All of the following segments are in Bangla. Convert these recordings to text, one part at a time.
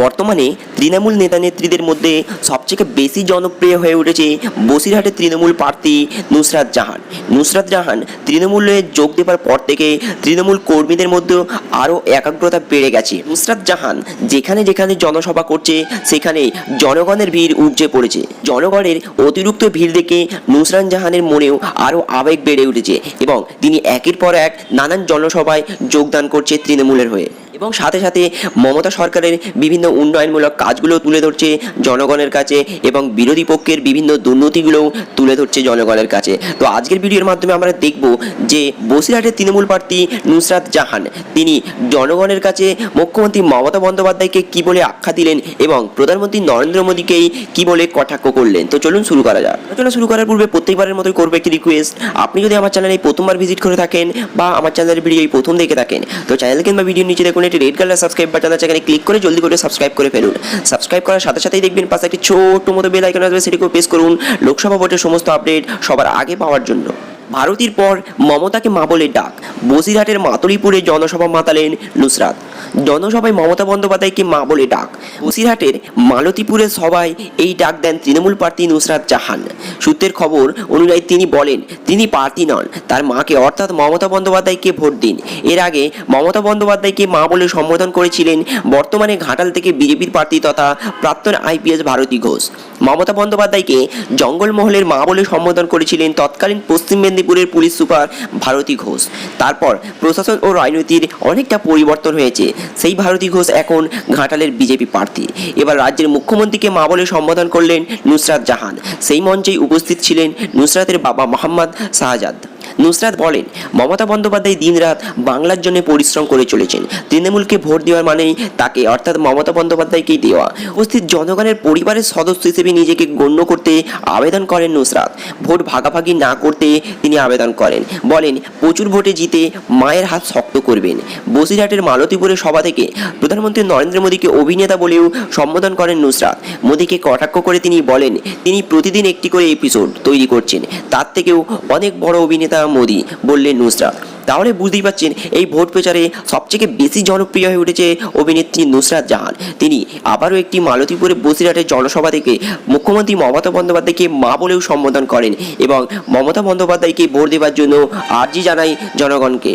বর্তমানে তৃণমূল নেতা নেত্রীদের মধ্যে সবথেকে বেশি জনপ্রিয় হয়ে উঠেছে বসিরহাটের তৃণমূল প্রার্থী নুসরাত জাহান। নুসরাত জাহান তৃণমূলে যোগ দেওয়ার পর থেকে তৃণমূল কর্মীদের মধ্যেও আরও একাগ্রতা বেড়ে গেছে। নুসরাত জাহান যেখানে যেখানে জনসভা করছে, সেখানে জনগণের ভিড় উপচে পড়েছে। জনগণের অতিরিক্ত ভিড় দেখে নুসরাত জাহানের মনেও আরও আবেগ বেড়ে উঠেছে এবং তিনি একের পর এক নানান জনসভায় যোগদান করছে তৃণমূলের হয়ে। এবং সাথে সাথে মমতা সরকারের বিভিন্ন উন্নয়নমূলক কাজগুলো তুলে ধরছে জনগণের কাছে এবং বিরোধী পক্ষের বিভিন্ন দুর্নীতিগুলোও তুলে ধরছে জনগণের কাছে। তো আজকের ভিডিওর মাধ্যমে আমরা দেখব যে বসিরহাটের তৃণমূল প্রার্থী নুসরাত জাহান, তিনি জনগণের কাছে মুখ্যমন্ত্রী মমতা বন্দ্যোপাধ্যায়কে কি বলে আখ্যা দিলেন এবং প্রধানমন্ত্রী নরেন্দ্র মোদীকেই কি বলে কটাক্ষ করলেন? তো চলুন শুরু করা যাক। আলোচনা শুরু করার পূর্বে প্রত্যেকবারের মতোই করব একটি রিকোয়েস্ট আপনি যদি আমার চ্যানেলে প্রথমবার ভিজিট করে থাকেন বা আমার চ্যানেলের ভিডিও প্রথম দেখে থাকেন, তো চ্যানেল কিংবা ভিডিও নিচে দেখুন একটি রেড কালার সাবস্ক্রাইব বাটন আছে, এখানে ক্লিক করে জলদি করে সাবস্ক্রাইব করে ফেলুন। সাবস্ক্রাইব করার সাথে সাথেই দেখবেন পাশে একটি ছোট্ট মতো বেল আইকন আসবে সেটিকেও প্রেস করুন লোকসভা ভোটের সমস্ত আপডেট সবার আগে পাওয়ার জন্য। ভারতীর পর মমতাকে মা বলে ডাক। বসিরহাটের মাতলিপুরে জনসভা মাতালেন নুসরাত। জনসভায় মমতা বন্দ্যোপাধ্যায়কে মা বলে ডাক। বসিরহাটের মালতীপুরের সভায় এই ডাক দেন তৃণমূল প্রার্থী নুসরাত জাহান। সূত্রের খবর অনুযায়ী তিনি বলেন, তিনি প্রার্থী নন, তার মাকে অর্থাৎ মমতা বন্দ্যোপাধ্যায়কে ভোট দিন। এর আগে মমতা বন্দ্যোপাধ্যায়কে মা বলে সম্বোধন করেছিলেন বর্তমানে ঘাটাল থেকে বিজেপির প্রার্থী তথা প্রাক্তন আইপিএস ভারতী ঘোষ। মমতা বন্দ্যোপাধ্যায়কে জঙ্গলমহলের মা বলে সম্বোধন করেছিলেন তৎকালীন পশ্চিম মেদিনীপুরের পুলিশ সুপার ভারতী ঘোষ। তারপর প্রশাসন ও রাজনীতির অনেকটা পরিবর্তন হয়েছে। সেই ভারতী ঘোষ এখন ঘাটালের বিজেপি প্রার্থী। এবার রাজ্যের মুখ্যমন্ত্রীকে মা বলে সম্বোধন করলেন নুসরাত জাহান। সেই মঞ্চেই উপস্থিত ছিলেন নুসরাতের বাবা মোহাম্মদ শাহজাদ। নুসরাত বলেন, মমতা বন্দ্যোপাধ্যায় দিনরাত বাংলার জন্য পরিশ্রম করে চলেছেন। তৃণমূলকে ভোট দেওয়ার মানেই তাকে, অর্থাৎ মমতা বন্দ্যোপাধ্যায়কেই দেওয়া। উপস্থিত জনগণের পরিবারের সদস্য হিসেবে নিজেকে গণ্য করতে আবেদন করেন নুসরাত। ভোট ভাগাভাগি না করতে তিনি আবেদন করেন। বলেন, প্রচুর ভোটে জিতে মায়ের হাত শক্ত করবেন। বসিরহাটের মালতীপুরের সভা থেকে প্রধানমন্ত্রী নরেন্দ্র মোদীকে অভিনেতা বলেও সম্বোধন করেন নুসরাত। মোদীকে কটাক্ষ করে তিনি বলেন, তিনি প্রতিদিন একটি করে এপিসোড তৈরি করছেন। তার থেকেও অনেক বড় অভিনেতা মোদী বললেন নুসরাত। তাহলে বুঝতেই পারছেন, এই ভোট প্রচারে সবথেকে বেশি জনপ্রিয় হয়ে উঠেছে অভিনেত্রী নুসরাত জাহান। তিনি আবারও একটি মালতীপুরে বসিরহাটের জনসভা থেকে মুখ্যমন্ত্রী মমতা বন্দ্যোপাধ্যায়কে মা বলেও সম্বোধন করেন এবং মমতা বন্দ্যোপাধ্যায়কে ভোট দেওয়ার জন্য আর্জি জানাই জনগণকে।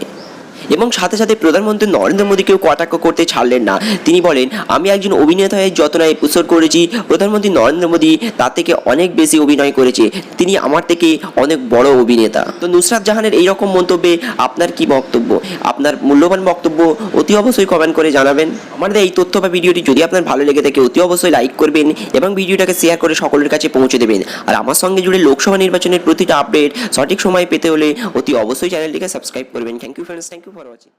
এবং সাথে সাথে প্রধানমন্ত্রী নরেন্দ্র মোদীকেও কটাক্ষ করতে ছাড়লেন না। তিনি বলেন, আমি একজন অভিনেতা হয়ে যত না এপিসোড করেছি, প্রধানমন্ত্রী নরেন্দ্র মোদী তার থেকে অনেক বেশি অভিনয় করেছে। তিনি আমার থেকে অনেক বড় অভিনেতা। তো নুসরাত জাহানের এই রকম মন্তব্যে আপনার কি বক্তব্য? আপনার মূল্যবান বক্তব্য অতি অবশ্যই কমেন্ট করে জানাবেন। আমাদের এই তথ্য বা ভিডিওটি যদি আপনার ভালো লেগে থাকে, অতি অবশ্যই লাইক করবেন এবং ভিডিওটাকে শেয়ার করে সকলের কাছে পৌঁছে দেবেন। আর আমার সঙ্গে জুড়ে লোকসভা নির্বাচনের প্রতিটা আপডেট সঠিক সময় পেতে হলে অতি অবশ্যই চ্যানেলটিকে সাবস্ক্রাইব করবেন। Thank you friends thank you କହିବାର ଅଛି